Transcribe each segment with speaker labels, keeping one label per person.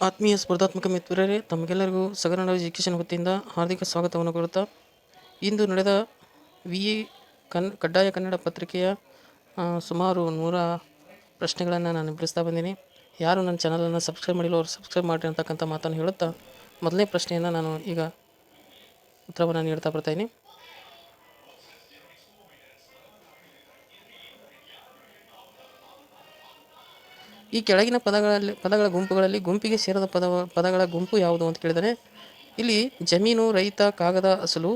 Speaker 1: ಆತ್ಮೀಯ ಸ್ಪರ್ಧಾತ್ಮಕ ಮಿತ್ರರೇ, ತಮಗೆಲ್ಲರಿಗೂ ಸಗರಣ ಎಜುಕೇಷನ್ ವತಿಯಿಂದ ಹಾರ್ದಿಕ ಸ್ವಾಗತವನ್ನು ಕೋರುತ್ತಾ, ಇಂದು ನಡೆದ ವಿ ಎ ಕನ್, ಕಡ್ಡಾಯ ಕನ್ನಡ ಪತ್ರಿಕೆಯ ಸುಮಾರು ನೂರ ಪ್ರಶ್ನೆಗಳನ್ನು ನಾನು ಬಿಡಿಸ್ತಾ ಬಂದೀನಿ. ಯಾರು ನನ್ನ ಚಾನಲನ್ನು ಸಬ್ಸ್ಕ್ರೈಬ್ ಮಾಡಿಲ್ಲ ಅವರು ಸಬ್ಸ್ಕ್ರೈಬ್ ಮಾಡಿ ಅಂತಕ್ಕಂಥ ಮಾತನ್ನು ಹೇಳುತ್ತಾ, ಮೊದಲನೇ ಪ್ರಶ್ನೆಯನ್ನು ನಾನು ಈಗ ಉತ್ತರವನ್ನು ನೀಡ್ತಾ ಬರ್ತಾಯಿನಿ ಈ ಕೆಳಗಿನ ಪದಗಳಲ್ಲಿ, ಪದಗಳ ಗುಂಪುಗಳಲ್ಲಿ ಗುಂಪಿಗೆ ಸೇರದ ಪದ ಪದಗಳ ಗುಂಪು ಯಾವುದು ಅಂತ ಕೇಳಿದರೆ, ಇಲ್ಲಿ ಜಮೀನು, ರೈತ, ಕಾಗದ, ಅಸಲು,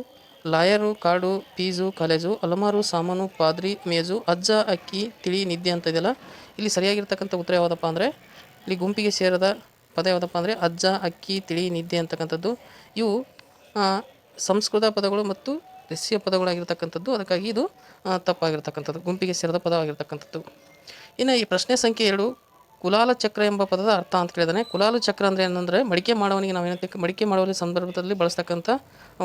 Speaker 1: ಲಾಯರು, ಕಾಡು ಪೀಜು ಕಾಲೇಜು, ಅಲಮಾರು, ಸಾಮಾನು, ಪಾದ್ರಿ, ಮೇಜು, ಅಜ್ಜ, ಅಕ್ಕಿ, ತಿಳಿ, ನಿದ್ದೆ ಅಂತ ಇದೆಯಲ್ಲ, ಇಲ್ಲಿ ಸರಿಯಾಗಿರ್ತಕ್ಕಂಥ ಉತ್ತರ ಯಾವುದಪ್ಪ ಅಂದರೆ, ಇಲ್ಲಿ ಗುಂಪಿಗೆ ಸೇರದ ಪದ ಯಾವುದಪ್ಪ ಅಂದರೆ, ಅಜ್ಜ, ಅಕ್ಕಿ, ತಿಳಿ, ನಿದ್ದೆ ಅಂತಕ್ಕಂಥದ್ದು. ಇವು ಸಂಸ್ಕೃತ ಪದಗಳು ಮತ್ತು ರಷ್ಯ ಪದಗಳಾಗಿರ್ತಕ್ಕಂಥದ್ದು. ಅದಕ್ಕಾಗಿ ಇದು ತಪ್ಪಾಗಿರ್ತಕ್ಕಂಥದ್ದು, ಗುಂಪಿಗೆ ಸೇರದ ಪದವಾಗಿರ್ತಕ್ಕಂಥದ್ದು. ಇನ್ನು ಈ ಪ್ರಶ್ನೆ ಸಂಖ್ಯೆ ಎರಡು ಕುಲಾಲ ಚಕ್ರ ಎಂಬ ಪದದ ಅರ್ಥ ಅಂತ ಕೇಳಿದಾನೆ. ಕುಲಾಲ ಚಕ್ರ ಅಂದರೆ ಏನಂದರೆ ಮಡಿಕೆ ಮಾಡುವವನಿಗೆ ನಾವು ಏನಂತ ಮಡಿಕೆ ಮಾಡುವ ಸಂದರ್ಭದಲ್ಲಿ ಬಳಸ್ತಕ್ಕಂಥ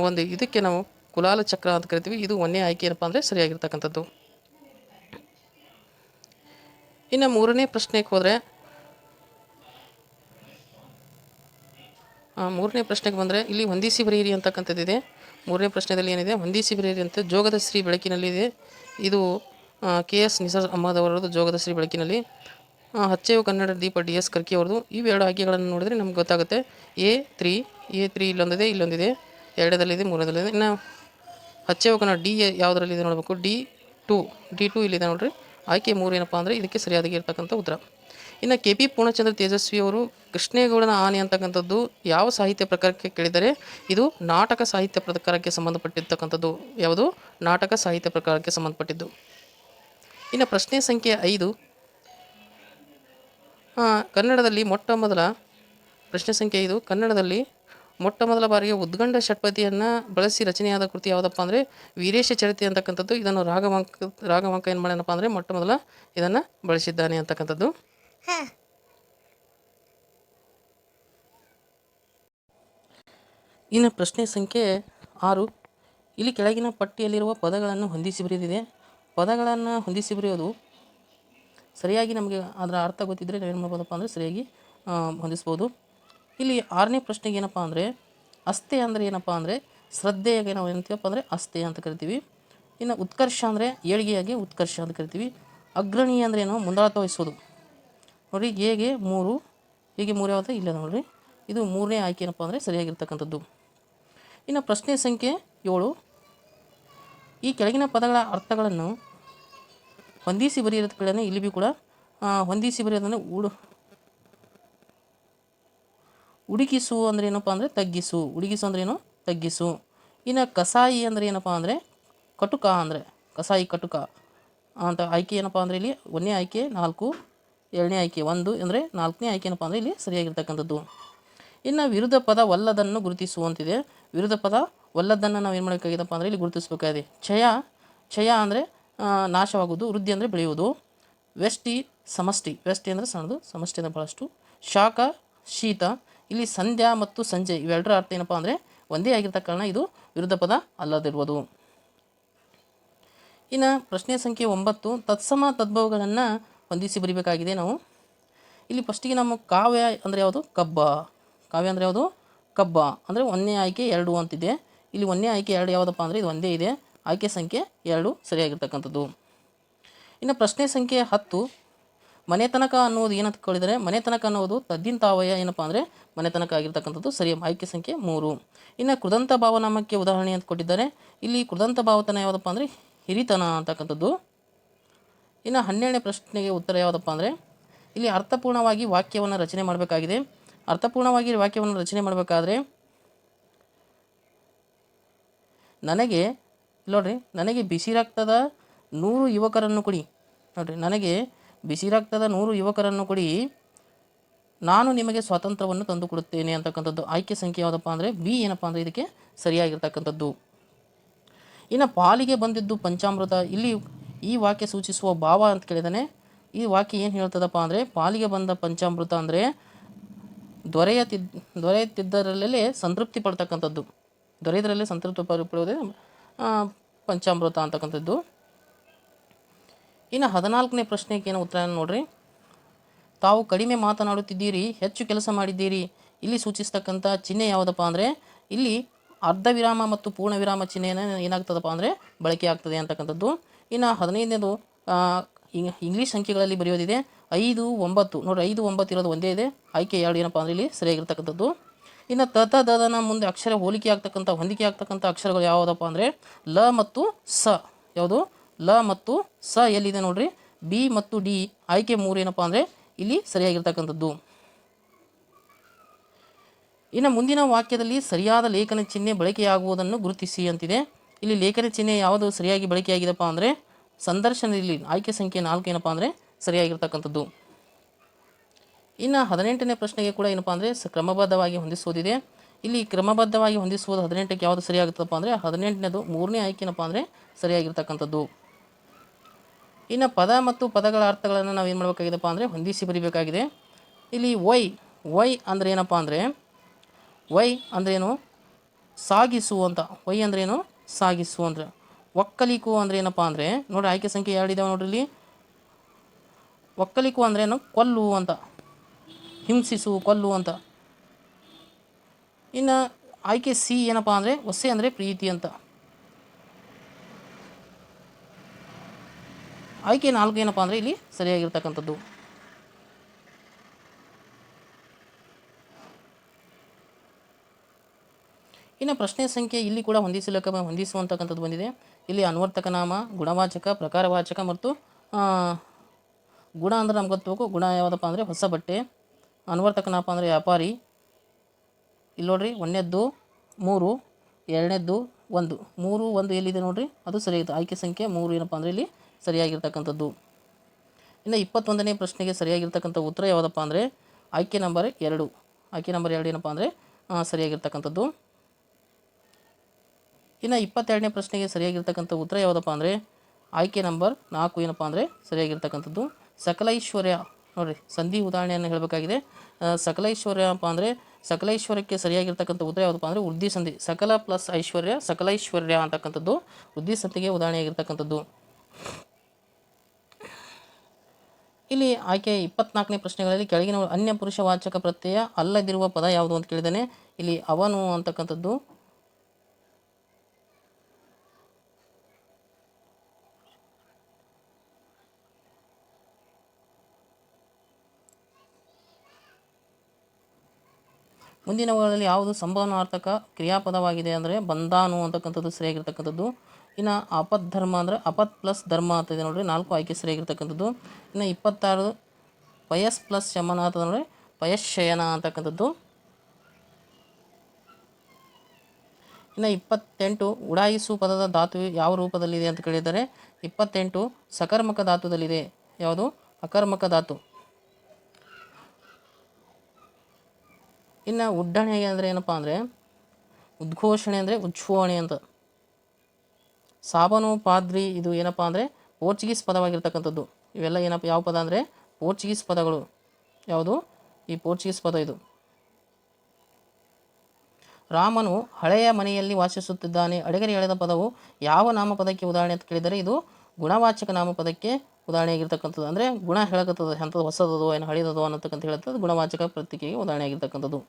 Speaker 1: ಒಂದು ಇದಕ್ಕೆ ನಾವು ಕುಲಾಲ ಚಕ್ರ ಅಂತ ಕರಿತೀವಿ. ಇದು ಒಂದೇ ಆಯ್ಕೆ ಏನಪ್ಪ ಅಂದರೆ ಸರಿಯಾಗಿರ್ತಕ್ಕಂಥದ್ದು. ಇನ್ನು ಮೂರನೇ ಪ್ರಶ್ನೆಗೆ ಹೋದರೆ ಮೂರನೇ ಪ್ರಶ್ನೆಗೆ ಬಂದರೆ ಇಲ್ಲಿ ಹೊಂದಿಸಿ ಬರೆಯಿರಿ ಅಂತಕ್ಕಂಥದ್ದಿದೆ. ಮೂರನೇ ಪ್ರಶ್ನೆದಲ್ಲಿ ಏನಿದೆ? ಹೊಂದಿಸಿ ಬರೆಯಿರಿ ಅಂತ ಜೋಗದ ಶ್ರೀ ಬೆಳಕಿನಲ್ಲಿ ಇದೆ ಇದು ಕೆ ಎಸ್ ನಿಸಾರ್ ಅಹಮದ್ ಅವರದ್ದು ಜೋಗದ ಶ್ರೀ ಬೆಳಕಿನಲ್ಲಿ. ಹಚ್ಚೆಯು ಕನ್ನಡ ದೀಪ ಡಿ ಎಸ್ ಕರ್ಕಿ ಅವ್ರದ್ದು. ಇವೆರಡು ಆಯ್ಕೆಗಳನ್ನು ನೋಡಿದ್ರೆ ನಮ್ಗೆ ಗೊತ್ತಾಗುತ್ತೆ. ಎ ತ್ರೀ ಎ ತ್ರೀ ಇಲ್ಲೊಂದಿದೆ ಇಲ್ಲೊಂದಿದೆ. ಎರಡದಲ್ಲಿದೆ ಮೂರದಲ್ಲಿದೆ ಇನ್ನು ಹಚ್ಚೆಯು ಕನ್ನಡ ಡಿ ಯಾವುದರಲ್ಲಿದೆ ನೋಡಬೇಕು. ಡಿ ಟು ಡಿ ಟು ಇಲ್ಲಿದೆ ನೋಡಿರಿ. ಆಯ್ಕೆ ಮೂರು ಏನಪ್ಪ ಅಂದರೆ ಇದಕ್ಕೆ ಸರಿಯಾದಾಗಿ ಇರ್ತಕ್ಕಂಥ ಉತ್ತರ. ಇನ್ನು ಕೆ ಪಿ ಪೂರ್ಣಚಂದ್ರ ತೇಜಸ್ವಿ ಅವರು ಕೃಷ್ಣೇಗೌಡನ ಆನೆ ಅಂತಕ್ಕಂಥದ್ದು ಯಾವ ಸಾಹಿತ್ಯ ಪ್ರಕಾರಕ್ಕೆ ಕೇಳಿದರೆ ಇದು ನಾಟಕ ಸಾಹಿತ್ಯ ಪ್ರಕಾರಕ್ಕೆ ಸಂಬಂಧಪಟ್ಟಿರ್ತಕ್ಕಂಥದ್ದು. ಯಾವುದು? ನಾಟಕ ಸಾಹಿತ್ಯ ಪ್ರಕಾರಕ್ಕೆ ಸಂಬಂಧಪಟ್ಟಿದ್ದು. ಇನ್ನು ಪ್ರಶ್ನೆ ಸಂಖ್ಯೆ ಐದು. ಆ, ಕನ್ನಡದಲ್ಲಿ ಮೊಟ್ಟ ಮೊದಲ ಪ್ರಶ್ನೆ ಸಂಖ್ಯೆ ಇದು ಕನ್ನಡದಲ್ಲಿ ಮೊಟ್ಟ ಮೊದಲ ಬಾರಿಗೆ ಉದ್ಗಂಡ ಷಟ್ಪದಿಯನ್ನು ಬಳಸಿ ರಚನೆಯಾದ ಕೃತಿ ಯಾವುದಪ್ಪ ಅಂದರೆ ವೀರೇಶ ಚರಿತೆ ಅಂತಕ್ಕಂಥದ್ದು. ಇದನ್ನು ರಾಗವಾಂಕ ರಾಗವಾಂಕ ಏನು ಮಾಡ್ಯಾನಪ್ಪ ಅಂದರೆ ಮೊಟ್ಟ ಮೊದಲ ಇದನ್ನು ಬಳಸಿದ್ದಾನೆ ಅಂತಕ್ಕಂಥದ್ದು. ಇನ್ನು ಪ್ರಶ್ನೆ ಸಂಖ್ಯೆ ಆರು. ಇಲ್ಲಿ ಕೆಳಗಿನ ಪಟ್ಟಿಯಲ್ಲಿರುವ ಪದಗಳನ್ನು ಹೊಂದಿಸಿ ಬರೆದಿದೆ. ಪದಗಳನ್ನು ಹೊಂದಿಸಿ ಬರೆಯೋದು ಸರಿಯಾಗಿ ನಮಗೆ ಅದರ ಅರ್ಥ ಗೊತ್ತಿದ್ದರೆ ನಾವೇನು ಮಾಡ್ಬೋದಪ್ಪ ಅಂದರೆ ಸರಿಯಾಗಿ ಹೊಂದಿಸ್ಬೋದು. ಇಲ್ಲಿ ಆರನೇ ಪ್ರಶ್ನೆಗೆ ಏನಪ್ಪ ಅಂದರೆ, ಅಸ್ಥೆ ಅಂದರೆ ಏನಪ್ಪ ಅಂದರೆ, ಶ್ರದ್ಧೆಯಾಗಿ ನಾವು ಏನಂತೀವಪ್ಪ ಅಂದರೆ ಅಸ್ಥೆ ಅಂತ ಕರಿತೀವಿ. ಇನ್ನು ಉತ್ಕರ್ಷ ಅಂದರೆ ಏಳಿಗೆಯಾಗಿ ಉತ್ಕರ್ಷ ಅಂತ ಕರಿತೀವಿ. ಅಗ್ರಣಿ ಅಂದರೆ ಏನು? ಮುಂದಾಳತ್ವ ವಹಿಸೋದು. ನೋಡಿ, ಹೇಗೆ ಮೂರು, ಹೀಗೆ ಮೂರು ಯಾವುದು? ಇಲ್ಲ ನೋಡಿರಿ. ಇದು ಮೂರನೇ ಆಯ್ಕೆ ಏನಪ್ಪ ಅಂದರೆ ಸರಿಯಾಗಿರ್ತಕ್ಕಂಥದ್ದು. ಇನ್ನು ಪ್ರಶ್ನೆ ಸಂಖ್ಯೆ ಏಳು. ಈ ಕೆಳಗಿನ ಪದಗಳ ಅರ್ಥಗಳನ್ನು ಹೊಂದಿಸಿ ಬರೆಯೋದ ಕಡೆ ಇಲ್ಲಿ ಬಿ ಕೂಡ ಹೊಂದಿಸಿ ಬರೆಯೋದಂದರೆ ಉಡು. ಉಡುಗಿಸು ಅಂದರೆ ಏನಪ್ಪ ಅಂದರೆ ತಗ್ಗಿಸು. ಉಡುಗಿಸು ಅಂದ್ರೆ ಏನು? ತಗ್ಗಿಸು. ಇನ್ನು ಕಸಾಯಿ ಅಂದರೆ ಏನಪ್ಪ ಅಂದರೆ ಕಟುಕ ಅಂದರೆ, ಕಸಾಯಿ ಕಟುಕ. ಅಂತ ಆಯ್ಕೆ ಏನಪ್ಪ ಅಂದರೆ ಇಲ್ಲಿ ಒಂದನೇ ಆಯ್ಕೆ, ನಾಲ್ಕು, ಎರಡನೇ ಆಯ್ಕೆ, ಒಂದು ಅಂದರೆ ನಾಲ್ಕನೇ ಆಯ್ಕೆ ಏನಪ್ಪ ಅಂದರೆ ಇಲ್ಲಿ ಸರಿಯಾಗಿರ್ತಕ್ಕಂಥದ್ದು. ಇನ್ನು ವಿರುದ್ಧ ಪದ ವಲ್ಲದನ್ನು ಗುರುತಿಸುವಂತಿದೆ. ವಿರುದ್ಧ ಪದ ವಲ್ಲದನ್ನು ನಾವು ಏನು ಮಾಡಬೇಕಾಗಿದೆಪ್ಪ ಅಂದರೆ ಇಲ್ಲಿ ಗುರುತಿಸಬೇಕಾಗಿದೆ. ಛಯ ಛಯ ಅಂದರೆ ನಾಶವಾಗುವುದು, ವೃದ್ಧಿ ಅಂದರೆ ಬೆಳೆಯುವುದು. ವ್ಯಷ್ಟಿ, ಸಮಷ್ಟಿ. ವ್ಯಷ್ಟಿ ಅಂದರೆ ಸಣ್ಣದು, ಸಮಷ್ಟಿ ಅಂದರೆ ಭಾಳಷ್ಟು ಶಾಖ, ಶೀತ, ಇಲ್ಲಿ ಸಂಧ್ಯಾ ಮತ್ತು ಸಂಜೆ ಇವೆರಡರ ಅರ್ಥ ಏನಪ್ಪ ಅಂದರೆ ಒಂದೇ ಆಗಿರ್ತಕ್ಕ ಕಾರಣ ಇದು ವಿರುದ್ಧ ಪದ ಅಲ್ಲದಿರುವುದು. ಇನ್ನು ಪ್ರಶ್ನೆ ಸಂಖ್ಯೆ ಒಂಬತ್ತು, ತತ್ಸಮ ತದ್ಭವಗಳನ್ನು ಹೊಂದಿಸಿ ಬರೀಬೇಕಾಗಿದೆ ನಾವು. ಇಲ್ಲಿ ಫಸ್ಟಿಗೆ ನಮ್ಮ ಕಾವ್ಯ ಅಂದರೆ ಯಾವುದು? ಕಬ್ಬ. ಕಾವ್ಯ ಅಂದರೆ ಯಾವುದು? ಕಬ್ಬ. ಅಂದರೆ ಒಂದನೇ ಆಯ್ಕೆ ಎರಡು ಅಂತಿದೆ. ಇಲ್ಲಿ ಒಂದೇ ಆಯ್ಕೆ ಎರಡು ಯಾವುದಪ್ಪ ಅಂದರೆ ಇದು ಒಂದೇ ಇದೆ. ಆಯ್ಕೆ ಸಂಖ್ಯೆ ಎರಡು ಸರಿಯಾಗಿರ್ತಕ್ಕಂಥದ್ದು. ಇನ್ನು ಪ್ರಶ್ನೆ ಸಂಖ್ಯೆ ಹತ್ತು ಮನೆತನಕ ಅನ್ನೋದು ಏನಂತ ಕೇಳಿದರೆ ಮನೆತನಕ ಅನ್ನೋದು ತದ್ದಿನ ತಾವಯ ಏನಪ್ಪ ಅಂದರೆ ಮನೆತನಕ ಆಗಿರ್ತಕ್ಕಂಥದ್ದು ಸರಿ ಆಯ್ಕೆ ಸಂಖ್ಯೆ ಮೂರು. ಇನ್ನು ಕೃದಂತ ಭಾವನಾಮಕ್ಕೆ ಉದಾಹರಣೆ ಅಂತ ಕೊಟ್ಟಿದ್ದಾರೆ. ಇಲ್ಲಿ ಕೃದಂತ ಭಾವತನ ಯಾವುದಪ್ಪ ಅಂದರೆ ಹಿರಿತನ ಅಂತಕ್ಕಂಥದ್ದು. ಇನ್ನು ಹನ್ನೆರಡನೇ ಪ್ರಶ್ನೆಗೆ ಉತ್ತರ ಯಾವುದಪ್ಪ ಅಂದರೆ ಇಲ್ಲಿ ಅರ್ಥಪೂರ್ಣವಾಗಿ ವಾಕ್ಯವನ್ನು ರಚನೆ ಮಾಡಬೇಕಾಗಿದೆ. ಅರ್ಥಪೂರ್ಣವಾಗಿ ವಾಕ್ಯವನ್ನು ರಚನೆ ಮಾಡಬೇಕಾದ್ರೆ ನನಗೆ ನೋಡ್ರಿ, ನನಗೆ ಬಿಸಿ ರಕ್ತದ ನೂರು ಯುವಕರನ್ನು ಕೊಡಿ. ನೋಡ್ರಿ, ನನಗೆ ಬಿಸಿ ರಕ್ತದ ನೂರು ಯುವಕರನ್ನು ಕೊಡಿ. ನಾನು ನಿಮಗೆ ಸ್ವಾತಂತ್ರ್ಯವನ್ನು ತಂದು ಕೊಡುತ್ತೇನೆ ಅಂತಕ್ಕಂಥದ್ದು ಆಯ್ಕೆ ಸಂಖ್ಯೆ ಯಾವುದಪ್ಪ ಅಂದರೆ ಬಿ ಏನಪ್ಪ ಅಂದರೆ ಇದಕ್ಕೆ ಸರಿಯಾಗಿರ್ತಕ್ಕಂಥದ್ದು. ಇನ್ನು ಪಾಲಿಗೆ ಬಂದಿದ್ದು ಪಂಚಾಮೃತ. ಇಲ್ಲಿ ಈ ವಾಕ್ಯ ಸೂಚಿಸುವ ಭಾವ ಅಂತ ಕೇಳಿದಾನೆ. ಈ ವಾಕ್ಯ ಏನು ಹೇಳ್ತದಪ್ಪ ಅಂದರೆ ಪಾಲಿಗೆ ಬಂದ ಪಂಚಾಮೃತ ಅಂದರೆ ದೊರೆಯತಿದ್ ದೊರೆಯುತ್ತಿದ್ದರಲ್ಲೇ ಸಂತೃಪ್ತಿ ಪಡ್ತಕ್ಕಂಥದ್ದು. ದೊರೆಯದರಲ್ಲೇ ಸಂತೃಪ್ತಿ ಪಡ- ಪಡುವುದೇ ಪಂಚಾಮೃತ ಅಂತಕ್ಕಂಥದ್ದು. ಇನ್ನು ಹದಿನಾಲ್ಕನೇ ಪ್ರಶ್ನೆಗೆ ಏನು ಉತ್ತರ ನೋಡ್ರಿ. ತಾವು ಕಡಿಮೆ ಮಾತನಾಡುತ್ತಿದ್ದೀರಿ, ಹೆಚ್ಚು ಕೆಲಸ ಮಾಡಿದ್ದೀರಿ. ಇಲ್ಲಿ ಸೂಚಿಸ್ತಕ್ಕಂಥ ಚಿಹ್ನೆ ಯಾವುದಪ್ಪ ಅಂದರೆ, ಇಲ್ಲಿ ಅರ್ಧ ವಿರಾಮ ಮತ್ತು ಪೂರ್ಣ ವಿರಾಮ ಚಿಹ್ನೆಯನ್ನು ಏನಾಗ್ತದಪ್ಪ ಅಂದರೆ, ಬಳಕೆ ಆಗ್ತದೆ ಅಂತಕ್ಕಂಥದ್ದು. ಇನ್ನು ಹದಿನೈದನೇದು ಇಂಗ್ಲೀಷ್ ಸಂಖ್ಯೆಗಳಲ್ಲಿ ಬರೆಯೋದಿದೆ. ಐದು, ಒಂಬತ್ತು ನೋಡಿ ಐದು, ಒಂಬತ್ತು ಇರೋದು ಒಂದೇ ಇದೆ. ಆಯ್ಕೆ ಎರಡು ಏನಪ್ಪ ಅಂದರೆ ಇಲ್ಲಿ ಸರಿಯಾಗಿರ್ತಕ್ಕಂಥದ್ದು. ಇನ್ನು ತ ತ ದನ ಮುಂದೆ ಅಕ್ಷರ ಹೋಲಿಕೆ ಆಗ್ತಕ್ಕಂಥ, ಹೊಂದಿಕೆ ಆಗ್ತಕ್ಕಂಥ ಅಕ್ಷರಗಳು ಯಾವುದಪ್ಪ ಅಂದರೆ ಲ ಮತ್ತು ಸ. ಯಾವುದು? ಲ ಮತ್ತು ಸ ಎಲ್ಲಿದೆ ನೋಡ್ರಿ? ಬಿ ಮತ್ತು ಡಿ ಆಯ್ಕೆ ಮೂರು ಏನಪ್ಪ ಅಂದರೆ ಇಲ್ಲಿ ಸರಿಯಾಗಿರ್ತಕ್ಕಂಥದ್ದು. ಇನ್ನು ಮುಂದಿನ ವಾಕ್ಯದಲ್ಲಿ ಸರಿಯಾದ ಲೇಖನ ಚಿಹ್ನೆ ಬಳಕೆಯಾಗುವುದನ್ನು ಗುರುತಿಸಿ ಅಂತಿದೆ. ಇಲ್ಲಿ ಲೇಖನ ಚಿಹ್ನೆ ಯಾವುದು ಸರಿಯಾಗಿ ಬಳಕೆಯಾಗಿದೆಪ್ಪ ಅಂದರೆ ಸಂದರ್ಶನದಲ್ಲಿ ಆಯ್ಕೆ ಸಂಖ್ಯೆ ನಾಲ್ಕು ಏನಪ್ಪ ಅಂದರೆ ಸರಿಯಾಗಿರ್ತಕ್ಕಂಥದ್ದು. ಇನ್ನು ಹದಿನೆಂಟನೇ ಪ್ರಶ್ನೆಗೆ ಕೂಡ ಏನಪ್ಪ ಅಂದರೆ ಕ್ರಮಬದ್ಧವಾಗಿ ಹೊಂದಿಸುವುದಿದೆ ಇಲ್ಲಿ ಕ್ರಮಬದ್ಧವಾಗಿ ಹೊಂದಿಸುವುದು ಹದಿನೆಂಟಕ್ಕೆ ಯಾವುದು ಸರಿಯಾಗುತ್ತಪ್ಪ ಅಂದರೆ ಹದಿನೆಂಟನೇದು ಮೂರನೇ ಆಯ್ಕೆ ಏನಪ್ಪ ಅಂದರೆ ಸರಿಯಾಗಿರ್ತಕ್ಕಂಥದ್ದು. ಇನ್ನು ಪದ ಮತ್ತು ಪದಗಳ ಅರ್ಥಗಳನ್ನು ನಾವು ಏನು ಮಾಡಬೇಕಾಗಿದೆಪ್ಪ ಅಂದರೆ ಹೊಂದಿಸಿ ಬರೀಬೇಕಾಗಿದೆ. ಇಲ್ಲಿ ವೈ ವೈ ಅಂದರೆ ಏನಪ್ಪ ಅಂದರೆ ವೈ ಅಂದ್ರೇನು ಸಾಗಿಸು ಅಂತ. ವೈ ಅಂದ್ರೇನು ಸಾಗಿಸು ಅಂದ್ರೆ. ಒಕ್ಕಲಿಕು ಅಂದರೆ ಏನಪ್ಪ ಅಂದರೆ ನೋಡಿ ಆಯ್ಕೆ ಸಂಖ್ಯೆ ಎರಡು ಇದಾವೆ ನೋಡ್ರಿ ಇಲ್ಲಿ. ಒಕ್ಕಲಿಕು ಅಂದ್ರೇನು ಕೊಲ್ಲು ಅಂತ. ಹಿಂಸಿಸು, ಕೊಲ್ಲು ಅಂತ. ಇನ್ನು ಆಯ್ಕೆ ಸಿ ಏನಪ್ಪ ಅಂದರೆ ಒಸೆ ಅಂದರೆ ಪ್ರೀತಿ ಅಂತ. ಆಯ್ಕೆ ನಾಲ್ಕು ಏನಪ್ಪ ಅಂದರೆ ಇಲ್ಲಿ ಸರಿಯಾಗಿರ್ತಕ್ಕಂಥದ್ದು. ಇನ್ನು ಪ್ರಶ್ನೆ ಸಂಖ್ಯೆ ಇಲ್ಲಿ ಕೂಡ ಹೊಂದಿಸಲಕ್ಕ ಹೊಂದಿಸುವಂತಕ್ಕಂಥದ್ದು ಬಂದಿದೆ. ಇಲ್ಲಿ ಅನ್ವರ್ತಕ ನಾಮ, ಗುಣವಾಚಕ, ಪ್ರಕಾರವಾಚಕ ಮತ್ತು ಗುಣ ಅಂದರೆ ನಮ್ಗೆ ಗೊತ್ತು ಗುಣ ಯಾವುದಪ್ಪ ಅಂದರೆ ಹೊಸ ಬಟ್ಟೆ. ಅನ್ವರ್ತಕ ನಾಮ ಅಂದರೆ ವ್ಯಾಪಾರಿ. ಇಲ್ಲಿ ನೋಡ್ರಿ, ಒಂದನೇದ್ದು, ಮೂರು, ಎರಡನೇದ್ದು, ಒಂದು. ಮೂರು, ಒಂದು ಎಲ್ಲಿದೆ ನೋಡ್ರಿ? ಅದು ಸರಿಯಾಗಿದೆ. ಆಯ್ಕೆ ಸಂಖ್ಯೆ ಮೂರು ಏನಪ್ಪ ಅಂದರೆ ಇಲ್ಲಿ ಸರಿಯಾಗಿರ್ತಕ್ಕಂಥದ್ದು. ಇನ್ನು ಇಪ್ಪತ್ತೊಂದನೇ ಪ್ರಶ್ನೆಗೆ ಸರಿಯಾಗಿರ್ತಕ್ಕಂಥ ಉತ್ತರ ಯಾವುದಪ್ಪ ಅಂದರೆ ಆಯ್ಕೆ ನಂಬರ್ ಎರಡು. ಆಯ್ಕೆ ನಂಬರ್ ಎರಡು ಏನಪ್ಪ ಅಂದರೆ ಸರಿಯಾಗಿರ್ತಕ್ಕಂಥದ್ದು. ಇನ್ನು ಇಪ್ಪತ್ತೆರಡನೇ ಪ್ರಶ್ನೆಗೆ ಸರಿಯಾಗಿರ್ತಕ್ಕಂಥ ಉತ್ತರ ಯಾವುದಪ್ಪ ಅಂದರೆ, ಆಯ್ಕೆ ನಂಬರ್ ನಾಲ್ಕು ಏನಪ್ಪ ಅಂದರೆ ಸರಿಯಾಗಿರ್ತಕ್ಕಂಥದ್ದು. ಸಕಲೈಶ್ವರ್ಯ ನೋಡಿರಿ, ಸಂಧಿ ಉದಾಹರಣೆಯನ್ನು ಹೇಳಬೇಕಾಗಿದೆ. ಸಕಲೈಶ್ವರ್ಯಪ್ಪ ಅಂದರೆ ಸಕಲೈಶ್ವರ್ಯಕ್ಕೆ ಸರಿಯಾಗಿರ್ತಕ್ಕಂಥ ಉತ್ತರ ಯಾವುದಪ್ಪ ಅಂದರೆ ವೃದ್ಧಿ ಸಂಧಿ. ಸಕಲ ಪ್ಲಸ್ ಐಶ್ವರ್ಯ, ಸಕಲೈಶ್ವರ್ಯ ಅಂತಕ್ಕಂಥದ್ದು ವೃದ್ಧಿ ಸಂಧಿಗೆ ಉದಾಹರಣೆಯಾಗಿರ್ತಕ್ಕಂಥದ್ದು. ಇಲ್ಲಿ ಆಯ್ಕೆ ಇಪ್ಪತ್ನಾಲ್ಕನೇ ಪ್ರಶ್ನೆಗಳಲ್ಲಿ ಕೆಳಗಿನ ಅನ್ಯ ಪುರುಷ ವಾಚಕ ಪ್ರತ್ಯಯ ಅಲ್ಲದಿರುವ ಪದ ಯಾವುದು ಅಂತ ಕೇಳಿದ್ದಾನೆ. ಇಲ್ಲಿ ಅವನು ಅಂತಕ್ಕಂಥದ್ದು ಮುಂದಿನವುಗಳಲ್ಲಿ ಯಾವುದು ಸಂಭವನಾರ್ಥಕ ಕ್ರಿಯಾಪದವಾಗಿದೆ ಅಂದರೆ ಬಂದಾನು ಅಂತಕ್ಕಂಥದ್ದು ಸರಿಯಾಗಿರ್ತಕ್ಕಂಥದ್ದು. ಇನ್ನು ಅಪತ್ ಧರ್ಮ ಅಂದರೆ ಅಪತ್ ಪ್ಲಸ್ ಧರ್ಮ ಅಂತ ಇದೆ ನೋಡಿರಿ, ನಾಲ್ಕು ಆಯ್ಕೆ ಸರಿಯಾಗಿರ್ತಕ್ಕಂಥದ್ದು. ಇನ್ನು ಇಪ್ಪತ್ತಾರು, ಪಯಸ್ ಪ್ಲಸ್ ಶಮನ ಅಂತ ನೋಡಿರಿ ಪಯಶಯನ ಅಂತಕ್ಕಂಥದ್ದು. ಇನ್ನು ಇಪ್ಪತ್ತೆಂಟು ಉಡಾಯಿಸು ಪದದ ಧಾತು ಯಾವ ರೂಪದಲ್ಲಿದೆ ಅಂತ ಕೇಳಿದರೆ, ಇಪ್ಪತ್ತೆಂಟು, ಸಕರ್ಮಕ ಧಾತುದಲ್ಲಿದೆ. ಯಾವುದು? ಅಕರ್ಮಕ ಧಾತು. ಇನ್ನು ಉಡ್ಡಣೆ ಅಂದರೆ ಏನಪ್ಪ ಅಂದರೆ ಉದ್ಘೋಷಣೆ ಅಂದರೆ ಉಚ್ಛೋಣೆ ಅಂತ. ಸಾಬನು, ಪಾದ್ರಿ ಇದು ಏನಪ್ಪ ಅಂದರೆ ಪೋರ್ಚುಗೀಸ್ ಪದವಾಗಿರ್ತಕ್ಕಂಥದ್ದು. ಇವೆಲ್ಲ ಏನಪ್ಪ, ಯಾವ ಪದ ಅಂದರೆ ಪೋರ್ಚುಗೀಸ್ ಪದಗಳು. ಯಾವುದು? ಈ ಪೋರ್ಚುಗೀಸ್ ಪದ ಇದು. ರಾಮನು ಹಳೆಯ ಮನೆಯಲ್ಲಿ ವಾಸಿಸುತ್ತಿದ್ದಾನೆ. ಅಡೆಗರೆ ಎಳೆದ ಪದವು ಯಾವ ನಾಮಪದಕ್ಕೆ ಉದಾಹರಣೆ ಅಂತ ಕೇಳಿದರೆ ಇದು ಗುಣವಾಚಕ ನಾಮಪದಕ್ಕೆ ಉದಾಹರಣೆಯಾಗಿರ್ತಕ್ಕಂಥದ್ದು ಅಂದರೆ ಗುಣ ಹೇಳಕತ್ತದ, ಎಂಥದ್ದು ಹೊಸದದು, ಏನು ಹಳಿದದು ಅನ್ನತಕ್ಕಂಥ ಹೇಳ್ತದ್ದು ಗುಣವಾಚಕ ಪ್ರತಿಕೆಗೆ ಉದಾಹರಣೆಯಾಗಿರ್ತಕ್ಕಂಥದ್ದು